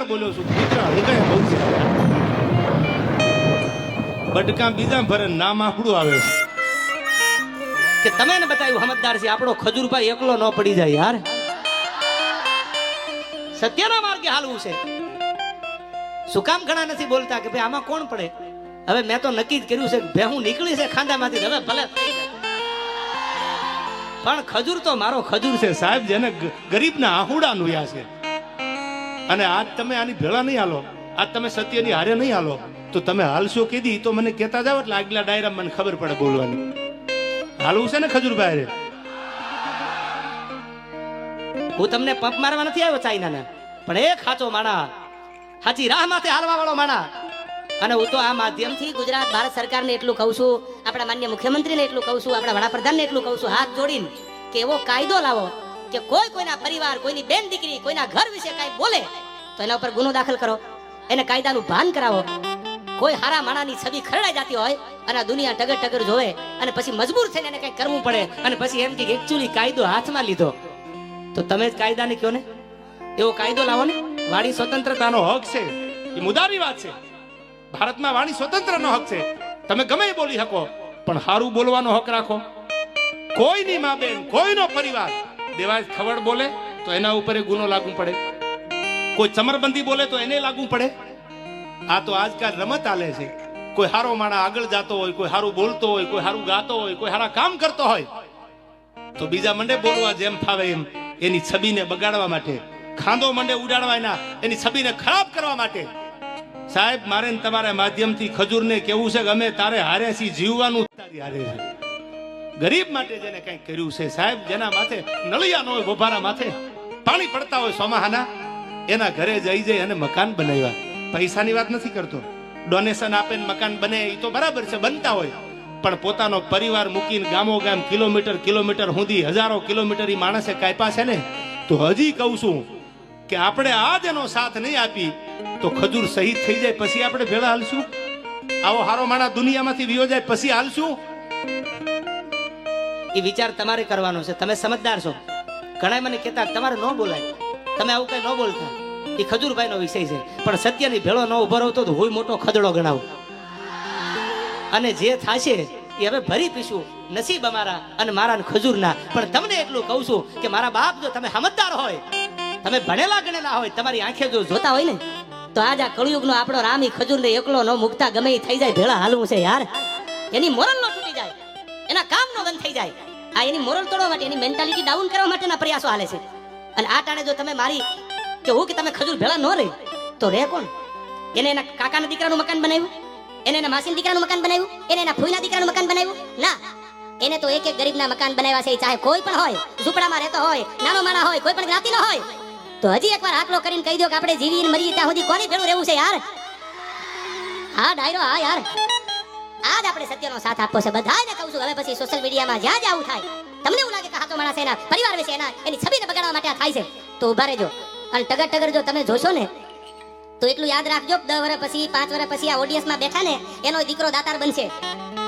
વાર બોલ્યો છું, કૂતરા હલકાય બહુ છે. બટકા બીજા ભરે નામ આપણું આવે છે. કે તમે ને બતાવ્યું સમજદાર છે, આપણો ખજૂરભાઈ એકલો ન પડી જાય યાર. સત્યના માર્ગે હાલવું છે. શું કામ ઘણા નથી બોલતા કે ભાઈ આમાં કોણ પડે? હવે મેં તો નક્કી જ કર્યું છે બે હું નીકળી છે ખાંડામાંથી હવે ભલે. પણ ખજૂર તો મારો ખજૂર છે સાહેબ, જેને ગરીબના આહુડા નુયા છે. અને આજ તમે આની ભેળા નહીં હાલો. આજ તમે સત્યની હારે નહીં હાલો. તો તમે હાલશો કીધી તો મને કહેતા જાવ એટલે આગલા ડાયરા મને ખબર પડે બોલવાની. હાલવું છે ને ખજુરભાઈ? હું તમને પંપ મારવા નથી આવ્યો, ચાઇનાને. પણ એક સાચો માણા. સાચી રાહ માથે હાલવા વાળો માણા. અને હું તો આ માધ્યમથી ગુજરાત, ભારત સરકારને એટલું કહું છું, આપણા માન્ય મુખ્યમંત્રીને એટલું કહું છું, આપણા વડાપ્રધાનને એટલું કહું છું, હાથ જોડીને કે એવો કાયદો લાવો કે કોઈ કોઈના પરિવાર, કોઈની બેન દીકરી, કોઈના ઘર વિશે કાંઈ બોલે, તો એના ઉપર ગુનો દાખલ કરો. એને કાયદાનું ભાન કરાવો. કોઈ હારા માણાની છબી ખરડાઈ જતી હોય અને દુનિયા ટગર ટગર જોવે અને પછી મજબૂર થઈને એને કંઈક કરવું પડે અને પછી એમ કે એકચ્યુઅલી કાયદો હાથમાં લીધો. તો તમે જ કાયદાને કયો ને. એવો કાયદો લાવો ને. વાણી સ્વતંત્રતાનો હક છે. એ મુદારી વાત છે. ભારતમાં વાણી સ્વતંત્રનો હક છે. તમે ગમે બોલી શકો, પણ સારું બોલવાનો હક રાખો. કોઈની મા બેન, કોઈનો પરિવાર દેવાજ ખવડ બોલે, તો એના ઉપર ગુનો લાગુ પડે. કોઈ ચમરબંધી બોલે, તો એને લાગુ પડે. આ તો આજકાલ રમત આલે છે. કોઈ હારો માણા આગળ જતો હોય, કોઈ હારું બોલતો હોય, કોઈ હારું ગાતો હોય, કોઈ હારા કામ કરતો હોય, તો બીજા મંડે બોલવા જેમ ફાવે એમ. એની છબીને બગાડવા માટે ખાંદો મંડે ઉડાડવા એના, એની છબીને ખરાબ કરવા માટે. સાહેબ, મારે તમારા માધ્યમથી ખજૂરને કેવું છે કે અમે તારે હારે છીએ જીવવાનું તારી હારે છે. ગરીબ માટે જેને કંઈક કર્યું છે, સાહેબ, જેના માથે નળિયા હોય બોભારા માથે પાણી પડતા હોય સોમાહાના એના ઘરે જઈ જઈ અને મકાન બનાવ્યા. પૈસાની વાત નથી કરતો. ડોનેશન આપે ને મકાન બને એ તો બરાબર છે, બનતા હોય. પણ પોતાનો પરિવાર મૂકીને ગામો ગામ કિલોમીટર કિલોમીટર સુધી હજારો કિલોમીટર ઈ માણસે કાપ્યા છે ને, તો હજી કહું છું કે આપણે આજ એનો સાથ નહીં આપી, તો ખજૂર શહીદ થઈ જાય, પછી આપણે ભેળા હાલશું? આવો હારો માણા દુનિયામાંથી વિયો જાય, પછી હાલશું? એ વિચાર તમારે કરવાનો છે. તમે સમજદાર છો. ઘણા મને કહેતા, તમારે ન બોલાય. તમે આવું કઈ ન બોલતા. એ ખજૂરભાઈનો વિષય છે. પણ સત્યની ભેળો ન ઊભો રહો તો હોય મોટો ખદડો ગણાવો. અને જે થશે, એ હવે ભરી પીશું. નસીબ અમારા અને મારા ખજૂરના. પણ તમને એટલું કહું છું કે મારા બાપ જો તમે સમજદાર હોય, તમે ભણેલા ગણેલા હોય, તમારી આંખે જો જોતા હોય ને, તો આજ આ કળિયુગનો આપણો રામી ખજૂર ખજૂરને એકલો ન મુકતા ગમે એ થઈ જાય. ભેળા હાલવું છે યાર. એની મોરલ નો તૂટી જાય. એના કામ નો બંધ થઈ જાય. આ એની મોરલ તોડવા માટે, એની મેન્ટાલિટી ડાઉન કરવા માટેના પ્રયાસો હાલે છે. અને આ ટાણે જો તમે મારી કે કે તમે ખજૂર ભેળા ન રહી, તો રે કોણ? એને એના કાકાના દીકરાનું મકાન બનાવ્યું? એને એના માસીના દીકરાનું મકાન બનાવ્યું? એને એના ફૂઈના દીકરાનું મકાન બનાવ્યું? ના. એને તો એક એક ગરીબના મકાન બનાવ્યા છે ચાહે કોઈ પણ હોય, ઝૂંપડામાં રહેતો હોય, નાનો માણા હોય, કોઈ પણ જ્ઞાતિનો હોય. તો હજી એકવાર આકલો કરીને કહી દો કે આપણે જીવીને મરીએ ત્યાં સુધી કોની ભેળું રહેવું છે યાર? હા ડાયરો હા યાર. આજ આપણે સત્યનો સાથ આપવો છે. બધાને કહું છું, હવે પછી સોશિયલ મીડિયામાં જ્યાં જ્યાં થાય, તમને એવું લાગે કે હાથો માણસ એના પરિવાર વિશે એના એની છબીને બગાડવા માટે આ થાય છે. તો ઊભા રહેજો. અને ટગર ટગર જો તમે જોશો ને, તો એટલું યાદ રાખજો, દસ વર્ષ પછી, પાંચ વર્ષ પછી આ ઓડિયન્સમાં બેઠા ને, એનો દીકરો દાતાર બનશે.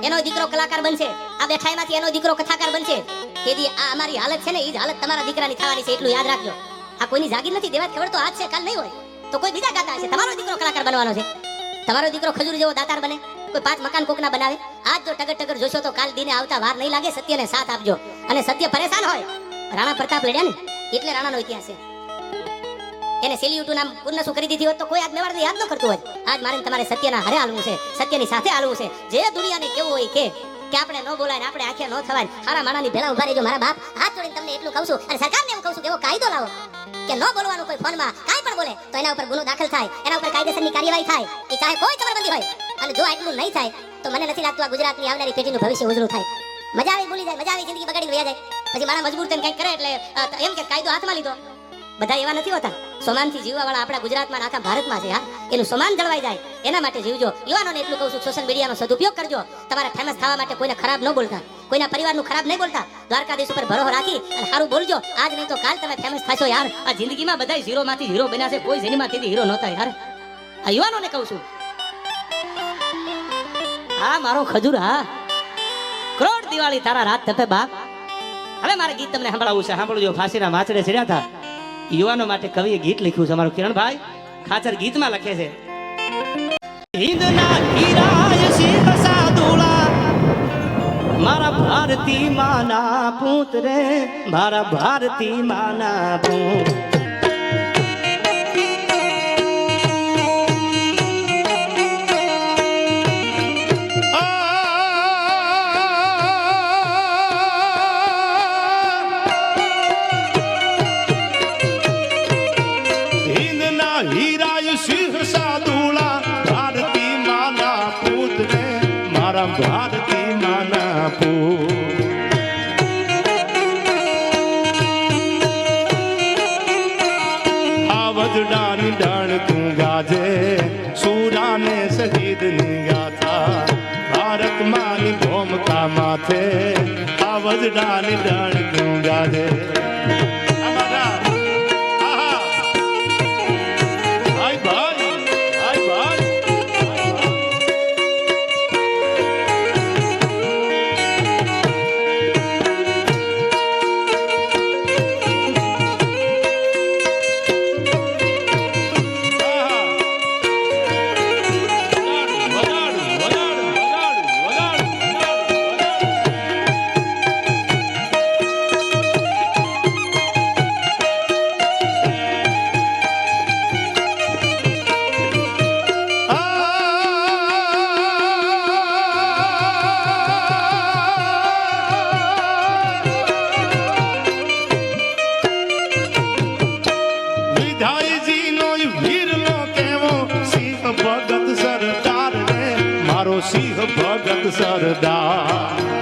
એનો દીકરો કલાકાર બનશે. આ બેઠા એમાંથી એનો દીકરો કથાકાર બનશે. તેથી આ અમારી હાલત છે ને એ જ હાલત તમારા દીકરાની થવાની છે, એટલું યાદ રાખજો. આ કોઈની જાગીર નથી દેવા ખબર તો આજ છે, કાલ નહીં હોય. તો કોઈ બીજા ગાતા હશે, તમારો દીકરો કલાકાર બનવાનો છે. તમારો દીકરો ખજૂર જેવો દાતાર બને. કોઈ પાંચ મકાન કોકના બનાવે? આજ જો ટગર ટગર જોશો તો કાલ દિને આવતા વાર નહીં લાગે, સત્યને સાથ આપજો. અને સત્ય પરેશાન હોય, રાણા પ્રતાપ લડ્યા ને, એટલે રાણાનો ઇતિહાસ છે. એને સેલ્યુટુ નામ પૂર્ણ શું કરી દીધી હોત તો કોઈ આજ મેવાડને યાદ ન કરતું હોય આજ મારે તમારે સત્યના હારે હાલવું છે, સત્યની સાથે હાલવું છે. જે દુનિયાને કેવું હોય કે કે આપણે ન બોલાય ને આપણે આખે ન થવાય સારા માણાની ભેળા ઊભા રહેજો, મારા બાપ, હાથ જોડીને તમને એટલું કહું છું, અને સરકારને એવું કહું છું કે એવો કાયદો લાવો, કે ન બોલવાનું કોઈ ફોનમાં, કાંઈ પણ બોલે, તો એના ઉપર ગુનો દાખલ થાય, એના ઉપર કાયદેસરની કાર્યવાહી થાય, એ ચાહે કોઈ ચમરબંધી હોય. અને જો આટલું નહીં થાય, તો મને નથી લાગતું આ ગુજરાતની આવનારી પેઢીનું ભવિષ્ય ઉજળું થાય. મજા આવી, ભૂલી જાય, મજા આવી, જિંદગી બગાડીને વયા જાય. પછી મારા મજબૂર થઈને કંઈક કરે એટલે એમ કે કાયદો હાથમાં લીધો. બધા એવા નથી હોતા. સોમાનથી જીવવા વાળા આપણા ગુજરાતમાં આખા ભારતમાં છે, હા. એનું સમાન જળવાઈ જાય. એના માટે જીવજો. યુવાનોને એટલું કહું છું, સોશિયલ મીડિયાનો સદુપયોગ કરજો. તમારે ફેમસ થવા માટે કોઈને ખરાબ ન બોલતા. કોઈના પરિવારનું ખરાબ નહીં બોલતા. દ્વારકાધીશ ઉપર ભરોસો રાખી અને સારું બોલજો. આજ નહીં તો કાલ તમે ફેમસ થશો, યાર. આ જિંદગીમાં બધા ઝીરો માંથી હીરો બન્યા છે. કોઈ જેનીમાંથી હીરો નહોતા, યાર. આ યુવાનોને કહું છું હા, મારો ખજૂર, હા. કરોડ દિવાળી તારા રાત થતે બાપ. હવે મારે ગીત તમને સાંભળવું છે. સાંભળજો, ફાંસીના માછડે ચડ્યા હતા. યુવાનો માટે કવિએ ગીત લખ્યું છે અમારું કિરણભાઈ. ખાચર ગીતમાં લખે છે. હિંદના હીરાય શિવ સાદુલા મારા ભારતી માના પૂત રે. મારા ભારતી માના પૂત ભૂમકા માથે આવજડાની ડાળ તું ગાજે અમારા the sun of dawn.